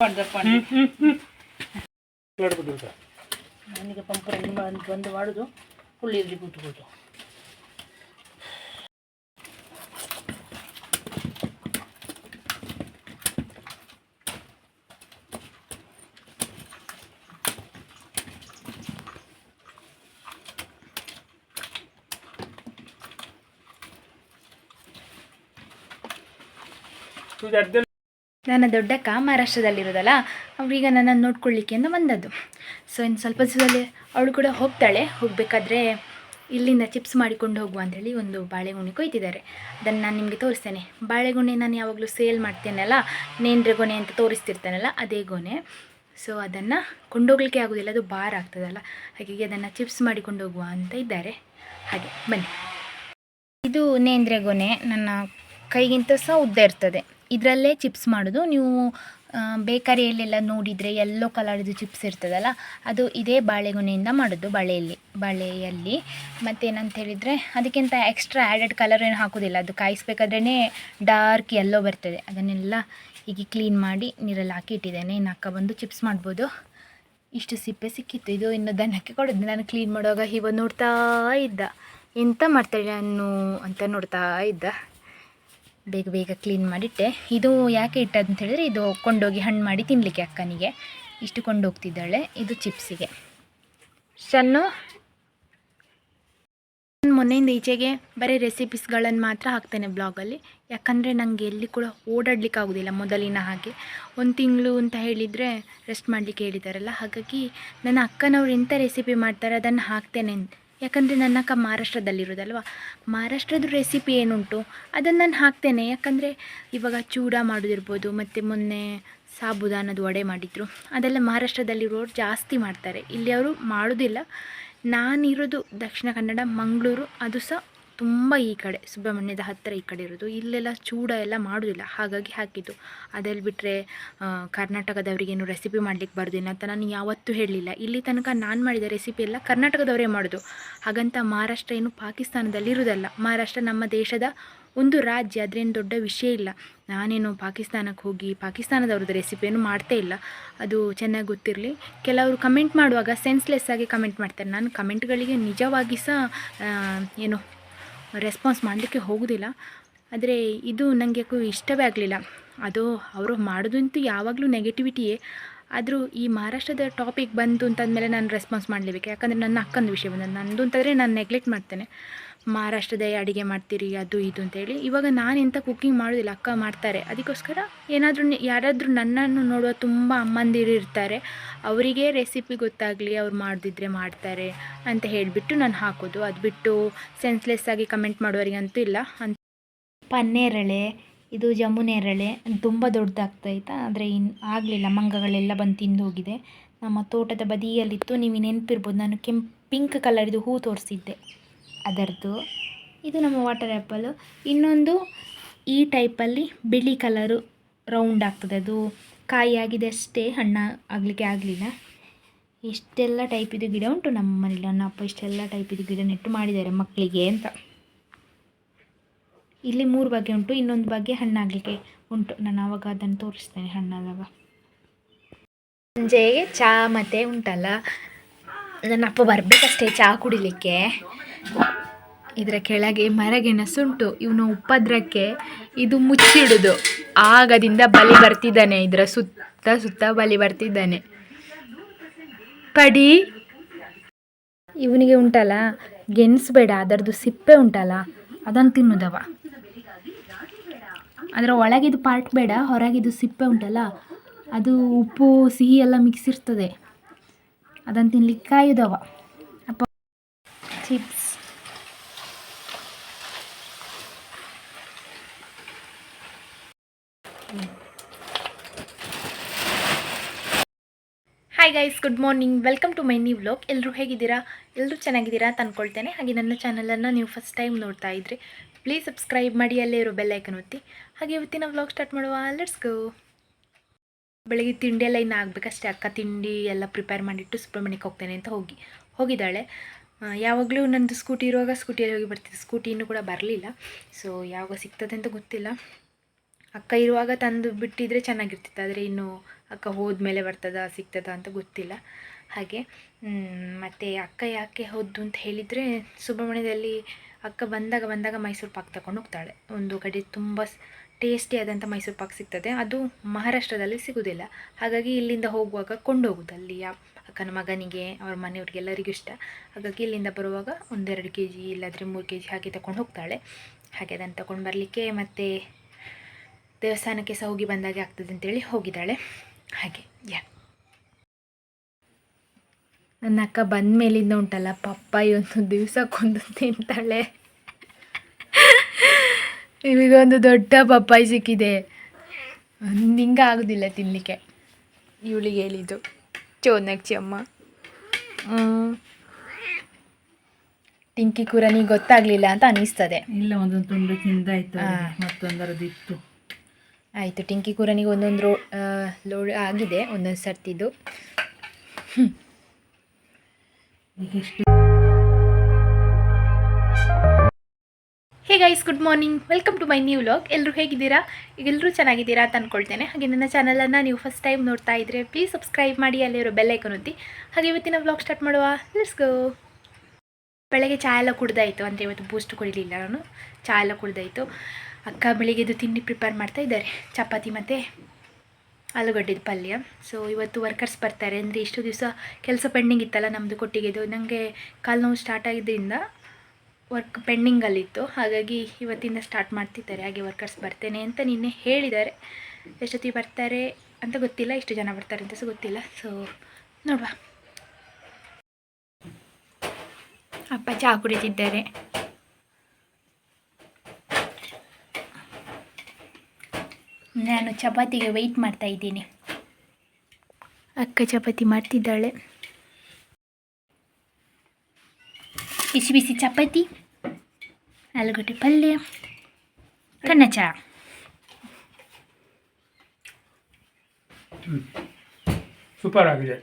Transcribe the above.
ಪಂಡ ಬೇಡಬಿಟ್ಟು ನನಗೆ ಪಂಪರ ಬಂದು ಬಂದು ಮಾಡೋದು ಹುಳ್ಳಿಯಲ್ಲಿ ಕೂತ್ಕೊಳ್ಳೋದು ಇದು ಅರ್ಧ ನನ್ನ ದೊಡ್ಡಕ್ಕ ಮಹಾರಾಷ್ಟ್ರದಲ್ಲಿರೋದಲ್ಲ ಅವಳೀಗ ನನ್ನನ್ನು ನೋಡ್ಕೊಳ್ಳಿಕ್ಕೆ ಅಂತ ಬಂದದ್ದು. ಸೊ ಇನ್ನು ಸ್ವಲ್ಪ ದಿವಸದಲ್ಲಿ ಅವಳು ಕೂಡ ಹೋಗ್ತಾಳೆ. ಹೋಗಬೇಕಾದ್ರೆ ಇಲ್ಲಿಂದ ಚಿಪ್ಸ್ ಮಾಡಿಕೊಂಡು ಹೋಗುವ ಅಂಥೇಳಿ ಒಂದು ಬಾಳೆಗೊನೆ ಕೊಯ್ತಿದ್ದಾರೆ. ಅದನ್ನು ನಾನು ನಿಮಗೆ ತೋರಿಸ್ತೇನೆ. ಬಾಳೆಗೊನೆ ನಾನು ಯಾವಾಗಲೂ ಸೇಲ್ ಮಾಡ್ತೇನಲ್ಲ, ನೇಂದ್ರ ಗೊನೆ ಅಂತ ತೋರಿಸ್ತಿರ್ತೇನಲ್ಲ, ಅದೇ ಗೊನೆ. ಸೊ ಅದನ್ನು ಕೊಂಡೋಗ್ಲಿಕ್ಕೆ ಆಗೋದಿಲ್ಲ, ಅದು ಭಾರ ಆಗ್ತದಲ್ಲ. ಹಾಗಾಗಿ ಅದನ್ನು ಚಿಪ್ಸ್ ಮಾಡಿಕೊಂಡು ಹೋಗುವ ಅಂತ ಇದ್ದಾರೆ. ಹಾಗೆ, ಬನ್ನಿ. ಇದು ನೇಂದ್ರ ಗೊನೆ. ನನ್ನ ಕೈಗಿಂತ ಸಹ ಉದ್ದ ಇರ್ತದೆ. ಇದರಲ್ಲೇ ಚಿಪ್ಸ್ ಮಾಡೋದು. ನೀವು ಬೇಕರಿಯಲ್ಲೆಲ್ಲ ನೋಡಿದರೆ ಎಲ್ಲೋ ಕಲರ್ದು ಚಿಪ್ಸ್ ಇರ್ತದಲ್ಲ, ಅದು ಇದೇ ಬಾಳೆಗೊನೆಯಿಂದ ಮಾಡೋದು ಬಾಳೆಯಲ್ಲಿ ಬಾಳೆಯಲ್ಲಿ. ಮತ್ತೇನಂತ ಹೇಳಿದರೆ, ಅದಕ್ಕಿಂತ ಎಕ್ಸ್ಟ್ರಾ ಆ್ಯಡೆಡ್ ಕಲರ್ ಏನು ಹಾಕೋದಿಲ್ಲ. ಅದು ಕಾಯಿಸ್ಬೇಕಾದ್ರೇ ಡಾರ್ಕ್ ಎಲ್ಲೋ ಬರ್ತದೆ. ಅದನ್ನೆಲ್ಲ ಹೀಗೆ ಕ್ಲೀನ್ ಮಾಡಿ ನೀರಲ್ಲಿ ಹಾಕಿ ಇಟ್ಟಿದ್ದೇನೆ. ಇನ್ನು ಅಕ್ಕ ಬಂದು ಚಿಪ್ಸ್ ಮಾಡ್ಬೋದು. ಇಷ್ಟು ಸಿಪ್ಪೆ ಸಿಕ್ಕಿತ್ತು. ಇದು ಇನ್ನು ದನಕ್ಕೆ ಕೊಡೋದು. ನಾನು ಕ್ಲೀನ್ ಮಾಡುವಾಗ ಇವ ನೋಡ್ತಾ ಇದ್ದ. ಎಂತ ಮಾಡ್ತಾಳೆ ನಾನು ಅಂತ ನೋಡ್ತಾ ಇದ್ದ. ಬೇಗ ಬೇಗ ಕ್ಲೀನ್ ಮಾಡಿಟ್ಟೆ. ಇದು ಯಾಕೆ ಇಟ್ಟದ್ದು ಅಂತ ಹೇಳಿದ್ರೆ, ಇದು ಕೊಂಡೋಗಿ ಹಣ್ಣು ಮಾಡಿ ತಿನ್ನಲಿಕ್ಕೆ ಅಕ್ಕನಿಗೆ. ಇಷ್ಟು ಕೊಂಡೋಗ್ತಿದ್ದಾಳೆ. ಇದು ಚಿಪ್ಸಿಗೆ. ಸಣ್ಣ ನಾನು ಮೊನ್ನೆಯಿಂದ ಈಚೆಗೆ ಬರೀ ರೆಸಿಪೀಸ್ಗಳನ್ನು ಮಾತ್ರ ಹಾಕ್ತೇನೆ ಬ್ಲಾಗಲ್ಲಿ ಯಾಕಂದರೆ ನನಗೆ ಎಲ್ಲಿ ಕೂಡ ಓಡಾಡ್ಲಿಕ್ಕೆ ಆಗೋದಿಲ್ಲ ಮೊದಲಿನ ಹಾಗೆ. ಒಂದು ತಿಂಗಳು ಅಂತ ಹೇಳಿದರೆ ರೆಸ್ಟ್ ಮಾಡಲಿಕ್ಕೆ ಹೇಳಿದಾರಲ್ಲ, ಹಾಗಾಗಿ ನನ್ನ ಅಕ್ಕನವ್ರು ಎಂಥ ರೆಸಿಪಿ ಮಾಡ್ತಾರೆ ಅದನ್ನು ಹಾಕ್ತೇನೆ. ಯಾಕಂದರೆ ನನ್ನ ಅಕ್ಕ ಮಹಾರಾಷ್ಟ್ರದಲ್ಲಿರೋದಲ್ವ? ಮಹಾರಾಷ್ಟ್ರದ ರೆಸಿಪಿ ಏನುಂಟು? ಅದನ್ನು ನಾನು ಹಾಕ್ತೇನೆ. ಯಾಕಂದರೆ ಇವಾಗ ಚೂಡ ಮಾಡೋದಿರ್ಬೋದು, ಮತ್ತು ಮೊನ್ನೆ ಸಾಬುದಾನದ ವಡೆ ಮಾಡಿದರು. ಅದೆಲ್ಲ ಮಹಾರಾಷ್ಟ್ರದಲ್ಲಿರೋರು ಜಾಸ್ತಿ ಮಾಡ್ತಾರೆ. ಇಲ್ಲಿ ಅವರು ಮಾಡೋದಿಲ್ಲ. ನಾನಿರೋದು ದಕ್ಷಿಣ ಕನ್ನಡ, ಮಂಗಳೂರು, ಅದು ಸಹ ತುಂಬ ಈ ಕಡೆ ಸುಬ್ರಹ್ಮಣ್ಯದ ಹತ್ತಿರ ಈ ಕಡೆ ಇರೋದು. ಇಲ್ಲೆಲ್ಲ ಚೂಡ ಎಲ್ಲ ಮಾಡೋದಿಲ್ಲ. ಹಾಗಾಗಿ ಹಾಕಿದ್ದು. ಅದೆಲ್ಲ ಬಿಟ್ಟರೆ ಕರ್ನಾಟಕದವರಿಗೇನು ರೆಸಿಪಿ ಮಾಡ್ಲಿಕ್ಕೆ ಬರೋದಿಲ್ಲ ಅಂತ ನಾನು ಯಾವತ್ತೂ ಹೇಳಲಿಲ್ಲ. ಇಲ್ಲಿ ತನಕ ನಾನು ಮಾಡಿದ ರೆಸಿಪಿ ಎಲ್ಲ ಕರ್ನಾಟಕದವರೇ ಮಾಡೋದು. ಹಾಗಂತ ಮಹಾರಾಷ್ಟ್ರ ಏನು ಪಾಕಿಸ್ತಾನದಲ್ಲಿ ಇರೋದಲ್ಲ. ಮಹಾರಾಷ್ಟ್ರ ನಮ್ಮ ದೇಶದ ಒಂದು ರಾಜ್ಯ. ಅದ್ರೇನು ದೊಡ್ಡ ವಿಷಯ ಇಲ್ಲ. ನಾನೇನು ಪಾಕಿಸ್ತಾನಕ್ಕೆ ಹೋಗಿ ಪಾಕಿಸ್ತಾನದವ್ರದ್ದು ರೆಸಿಪಿಯನ್ನು ಮಾಡ್ತೇ ಇಲ್ಲ. ಅದು ಚೆನ್ನಾಗಿ ಗೊತ್ತಿರಲಿ. ಕೆಲವರು ಕಮೆಂಟ್ ಮಾಡುವಾಗ ಸೆನ್ಸ್ಲೆಸ್ ಆಗಿ ಕಮೆಂಟ್ ಮಾಡ್ತಾರೆ. ನಾನು ಕಮೆಂಟ್ಗಳಿಗೆ ನಿಜವಾಗಿ ಸಹ ಏನು ರೆಸ್ಪಾನ್ಸ್ ಮಾಡಲಿಕ್ಕೆ ಹೋಗೋದಿಲ್ಲ. ಆದರೆ ಇದು ನನಗೆ ಇಷ್ಟವೇ ಆಗಲಿಲ್ಲ. ಅದು ಅವರು ಮಾಡೋದಂತೂ ಯಾವಾಗಲೂ ನೆಗೆಟಿವಿಟಿಯೇ ಆದರೂ ಈ ಮಹಾರಾಷ್ಟ್ರದ ಟಾಪಿಕ್ ಬಂತು ಅಂತಂದಮೇಲೆ ನಾನು ರೆಸ್ಪಾನ್ಸ್ ಮಾಡಲೇಬೇಕು. ಯಾಕಂದರೆ ನನ್ನ ಅಕ್ಕನ ವಿಷಯ ಬಂದ ನಂದು ಅಂತಂದರೆ ನಾನು ನೆಗ್ಲೆಕ್ಟ್ ಮಾಡ್ತೇನೆ. ಮಹಾರಾಷ್ಟ್ರದ ಅಡುಗೆ ಮಾಡ್ತೀರಿ, ಅದು ಇದು ಅಂತೇಳಿ. ಇವಾಗ ನಾನು ಎಂಥ ಕುಕ್ಕಿಂಗ್ ಮಾಡೋದಿಲ್ಲ, ಅಕ್ಕ ಮಾಡ್ತಾರೆ. ಅದಕ್ಕೋಸ್ಕರ ಏನಾದರೂ ಯಾರಾದರೂ ನನ್ನನ್ನು ನೋಡುವ ತುಂಬ ಅಮ್ಮಂದಿರು ಇರ್ತಾರೆ. ಅವರಿಗೆ ರೆಸಿಪಿ ಗೊತ್ತಾಗಲಿ, ಅವ್ರು ಮಾಡ್ದಿದ್ರೆ ಮಾಡ್ತಾರೆ ಅಂತ ಹೇಳಿಬಿಟ್ಟು ನಾನು ಹಾಕೋದು. ಅದು ಬಿಟ್ಟು ಸೆನ್ಸ್ಲೆಸ್ ಆಗಿ ಕಮೆಂಟ್ ಮಾಡೋರಿಗಂತೂ ಇಲ್ಲ. ಅಂತ ಪನ್ನೇರಳೆ, ಇದು ಜಮುನೇರಳೆ, ತುಂಬ ದೊಡ್ಡದಾಗ್ತಾಯ್ತಾ ಆದರೆ ಇನ್ನು ಆಗಲಿಲ್ಲ. ಮಂಗಗಳೆಲ್ಲ ಬಂದು ತಿಂದು ಹೋಗಿದೆ ನಮ್ಮ ತೋಟದ ಬದಿಯಲ್ಲಿತ್ತು. ನೀವು ನೆನಪಿರ್ಬೋದು, ನಾನು ಕೆಂಪು ಪಿಂಕ್ ಕಲರ್ದು ಹೂ ತೋರಿಸಿದ್ದೆ. ಅದರದ್ದು. ಇದು ನಮ್ಮ ವಾಟರ್ ಆ್ಯಪಲ್ಲು ಇನ್ನೊಂದು ಈ ಟೈಪಲ್ಲಿ ಬಿಳಿ ಕಲರು ರೌಂಡ್ ಆಗ್ತದೆ. ಅದು ಕಾಯಿ ಆಗಿದೆ ಅಷ್ಟೇ, ಹಣ್ಣು ಆಗಲಿಕ್ಕೆ ಆಗಲಿಲ್ಲ. ಇಷ್ಟೆಲ್ಲ ಟೈಪಿದು ಗಿಡ ಉಂಟು ನಮ್ಮ ಮನೇಲಿ. ನನ್ನ ಅಪ್ಪ ಇಷ್ಟೆಲ್ಲ ಟೈಪಿದು ಗಿಡ ನೆಟ್ಟು ಮಾಡಿದ್ದಾರೆ ಮಕ್ಕಳಿಗೆ ಅಂತ. ಇಲ್ಲಿ ಮೂರು ಬಗೆ ಉಂಟು. ಇನ್ನೊಂದು ಬಗೆ ಹಣ್ಣಾಗಲಿಕ್ಕೆ ಉಂಟು. ನಾನು ಆವಾಗ ಅದನ್ನು ತೋರಿಸ್ತೇನೆ ಹಣ್ಣಾದಾಗ ಸಂಜೆಗೆ ಚಹಾ ಮತ್ತೆ ಉಂಟಲ್ಲ? ನನ್ನ ಅಪ್ಪ ಬರಬೇಕಷ್ಟೇ ಚಹಾ ಕುಡಿಲಿಕ್ಕೆ. ಇದರ ಕೆಳಗೆ ಮರಗೆಣಸುಂಟು. ಇವನು ಉಪದ್ರಕ್ಕೆ ಇದು ಮುಚ್ಚಿಡುದು. ಆಗದಿಂದ ಬಲಿ ಬರ್ತಿದ್ದಾನೆ. ಇದರ ಸುತ್ತ ಸುತ್ತ ಬಲಿ ಬರ್ತಿದ್ದಾನೆ. ಪಡಿ. ಇವನಿಗೆ ಉಂಟಲ್ಲ? ಗೆಣಸಬೇಡ ಅದರದ್ದು ಸಿಪ್ಪೆ ಉಂಟಲ್ಲ? ಅದನ್ನು ತಿನ್ನೋದವ. ಅದರ ಒಳಗಿದು ಪಾರ್ಟ್ ಬೇಡ. ಹೊರಗಿದು ಸಿಪ್ಪೆ ಉಂಟಲ್ಲ? ಅದು ಉಪ್ಪು, ಸಿಹಿ ಎಲ್ಲ ಮಿಕ್ಸ್ ಇರ್ತದೆ. ಅದನ್ನು ತಿನ್ಲಿಕ್ಕೆ ಕಾಯುದವ. ಅಪ್ಪ chips. Hi guys good morning welcome to my new vlog ಎಲ್ಲರೂ ಹೇಗಿದ್ದೀರಾ? ಎಲ್ಲರೂ ಚೆನ್ನಾಗಿದ್ದೀರಾ ಅಂತ ಅಂದ್ಕೊಳ್ತೇನೆ ಹಾಗೆ ನನ್ನ ಚಾನಲನ್ನು ನೀವು ಫಸ್ಟ್ ಟೈಮ್ ನೋಡ್ತಾ ಇದ್ರಿ ಪ್ಲೀಸ್ ಸಬ್ಸ್ಕ್ರೈಬ್ ಮಾಡಿ, ಅಲ್ಲೇ ಇರೋ ಬೆಲ್ಲೈಕನ್ ಒತ್ತಿ. ಹಾಗೆ ಇವತ್ತಿನ ವ್ಲಾಗ್ ಸ್ಟಾರ್ಟ್ ಮಾಡುವ. ಲೆಟ್ಸ್ ಗೋ ಬೆಳಗ್ಗೆ ತಿಂಡಿ ಎಲ್ಲ ಇನ್ನು ಆಗಬೇಕಷ್ಟೇ ಅಕ್ಕ ತಿಂಡಿ ಎಲ್ಲ ಪ್ರಿಪೇರ್ ಮಾಡಿಟ್ಟು ಸುಬ್ರಹ್ಮಣ್ಯಕ್ಕೆ ಹೋಗ್ತೇನೆ ಅಂತ ಹೋಗಿ, ಹೋಗಿದ್ದಾಳೆ. ಯಾವಾಗಲೂ ನಂದು ಸ್ಕೂಟಿ ಇರುವಾಗ ಸ್ಕೂಟಿಯಲ್ಲಿ ಹೋಗಿ ಬರ್ತಿದ್ದೆ. ಸ್ಕೂಟಿ ಇನ್ನೂ ಕೂಡ ಬರಲಿಲ್ಲ. ಸೊ ಯಾವಾಗ ಸಿಗ್ತದೆ ಅಂತ ಗೊತ್ತಿಲ್ಲ. ಅಕ್ಕ ಇರುವಾಗ ತಂದು ಬಿಟ್ಟಿದ್ರೆ ಚೆನ್ನಾಗಿರ್ತಿತ್ತು. ಆದರೆ ಇನ್ನು ಅಕ್ಕ ಹೋದ್ಮೇಲೆ ಬರ್ತದ, ಸಿಗ್ತದ ಅಂತ ಗೊತ್ತಿಲ್ಲ. ಹಾಗೆ ಮತ್ತು ಅಕ್ಕ ಯಾಕೆ ಹೋದ್ದು ಅಂತ ಹೇಳಿದರೆ ಸುಬ್ರಹ್ಮಣ್ಯದಲ್ಲಿ ಅಕ್ಕ ಬಂದಾಗ ಬಂದಾಗ ಮೈಸೂರು ಪಾಕ್ ತಗೊಂಡು ಹೋಗ್ತಾಳೆ. ಒಂದು ಕಡೆ ತುಂಬ ಟೇಸ್ಟಿ ಆದಂಥ ಮೈಸೂರು ಪಾಕ್ ಸಿಗ್ತದೆ. ಅದು ಮಹಾರಾಷ್ಟ್ರದಲ್ಲಿ ಸಿಗೋದಿಲ್ಲ. ಹಾಗಾಗಿ ಇಲ್ಲಿಂದ ಹೋಗುವಾಗ ಕೊಂಡೋಗೋದು ಅಲ್ಲಿಯ ಅಕ್ಕನ ಮಗನಿಗೆ, ಅವ್ರ ಮನೆಯವ್ರಿಗೆ ಎಲ್ಲರಿಗೂ ಇಷ್ಟ. ಹಾಗಾಗಿ ಇಲ್ಲಿಂದ ಬರುವಾಗ ಒಂದೆರಡು ಕೆ ಜಿ ಇಲ್ಲಾದರೆ ಮೂರು ಕೆ ಜಿ ಹಾಗೆ ತಗೊಂಡು ಹೋಗ್ತಾಳೆ. ಹಾಗೆ ಅದನ್ನು ತಗೊಂಡು ಬರಲಿಕ್ಕೆ ಮತ್ತು ದೇವಸ್ಥಾನಕ್ಕೆ ಸಹ ಹೋಗಿ ಬಂದಾಗೆ ಆಗ್ತದೆ ಅಂತೇಳಿ ಹೋಗಿದ್ದಾಳೆ. ಹಾಗೆ, ಯಾ. ನನ್ನ ಅಕ್ಕ ಬಂದ ಮೇಲಿಂದ ಉಂಟಲ್ಲ, ಪಪ್ಪಾಯಿ ಒಂದು ದಿವಸಕ್ಕೊಂದು ತಿಂತಾಳೆ. ಇವೀಗೊಂದು ದೊಡ್ಡ ಪಪ್ಪಾಯಿ ಸಿಕ್ಕಿದೆ. ನಿಂಗೆ ಆಗೋದಿಲ್ಲ ತಿನ್ನಲಿಕ್ಕೆ ಇವಳಿಗೆ ಹೇಳಿದ್ದು ಚೋನಕ್ಷಿ ಅಮ್ಮ. ಟಿಂಕಿ ಕೂರ ನೀ ಗೊತ್ತಾಗಲಿಲ್ಲ ಅಂತ ಅನಿಸ್ತದೆ ಇಲ್ಲ ಒಂದೊಂದು ತುಂಡು ತಿಂದಾಯ್ತು ಮತ್ತೊಂದರದಿತ್ತು ಮತ್ತೊಂದರದ್ದು ಇತ್ತು ಆಯಿತು ಟಿಂಕಿ ಕೂರನಿಗೆ ಒಂದೊಂದು ರೋ ಲೋಡ್ ಆಗಿದೆ ಒಂದೊಂದು ಸರ್ತಿದು. ಈಗ hey guys good morning welcome to my new vlog ಎಲ್ಲರೂ ಹೇಗಿದ್ದೀರಾ? ಈಗ ಎಲ್ಲರೂ ಚೆನ್ನಾಗಿದ್ದೀರಾ ಅಂತ ಅಂದ್ಕೊಳ್ತೇನೆ ಹಾಗೆ ನನ್ನ ಚಾನಲನ್ನು ನೀವು ಫಸ್ಟ್ ಟೈಮ್ ನೋಡ್ತಾ ಇದ್ದರೆ ಪ್ಲೀಸ್ ಸಬ್ಸ್ಕ್ರೈಬ್ ಮಾಡಿ ಅಲ್ಲಿರೋ ಬೆಲ್ಲೈಕನ್ ಒತ್ತಿ. ಹಾಗೆ ಇವತ್ತಿನ ವ್ಲಾಗ್ ಸ್ಟಾರ್ಟ್ ಮಾಡುವ. ಲೆಟ್ಸ್ ಗೋ ಬೆಳಗ್ಗೆ ಚಹಾ ಎಲ್ಲ ಕುಡ್ದಾಯಿತು. ಅಂದರೆ ಇವತ್ತು ಬೂಸ್ಟ್ ಕುಡಿಲಿಲ್ಲ ನಾನು. ಚಹಾ ಎಲ್ಲ ಕುಡ್ದಾಯಿತು. ಅಕ್ಕ ಬೆಳಿಗ್ಗೆದು ತಿಂಡಿ ಪ್ರಿಪೇರ್ ಮಾಡ್ತಾ ಇದ್ದಾರೆ. ಚಪಾತಿ ಮತ್ತು ಆಲೂಗಡ್ಡೆದು ಪಲ್ಯ. ಸೊ ಇವತ್ತು ವರ್ಕರ್ಸ್ ಬರ್ತಾರೆ. ಅಂದರೆ ಇಷ್ಟು ದಿವಸ ಕೆಲಸ ಪೆಂಡಿಂಗ್ ಇತ್ತಲ್ಲ ನಮ್ಮದು ಕೊಟ್ಟಿಗೆದು. ನನಗೆ ಕಾಲು ನೋವು ಸ್ಟಾರ್ಟ್ ಆಗಿದ್ದರಿಂದ ವರ್ಕ್ ಪೆಂಡಿಂಗಲ್ಲಿತ್ತು ಹಾಗಾಗಿ ಇವತ್ತಿಂದ ಸ್ಟಾರ್ಟ್ ಮಾಡ್ತಿದ್ದಾರೆ. ಹಾಗೆ ವರ್ಕರ್ಸ್ ಬರ್ತೇನೆ ಅಂತ ನಿನ್ನೆ ಹೇಳಿದ್ದಾರೆ. ಎಷ್ಟೊತ್ತಿಗೆ ಬರ್ತಾರೆ ಅಂತ ಗೊತ್ತಿಲ್ಲ. ಎಷ್ಟು ಜನ ಬರ್ತಾರೆ ಅಂತ ಸಹ ಗೊತ್ತಿಲ್ಲ. ಸೊ ನೋಡುವ. ಅಪ್ಪ ಚಹಾ ಕುಡಿತಿದ್ದಾರೆ. ನಾನು ಚಪಾತಿಗೆ ವೆಯ್ಟ್ ಮಾಡ್ತಾ ಇದ್ದೀನಿ. ಅಕ್ಕ ಚಪಾತಿ ಮಾಡ್ತಿದ್ದಾಳೆ. ಬಿಸಿ ಬಿಸಿ ಚಪಾತಿ ಆಲೂಗಡ್ಡೆ ಪಲ್ಯ ಕನ್ನ ಚಹಾ ಸೂಪರ್ ಆಗಿದೆ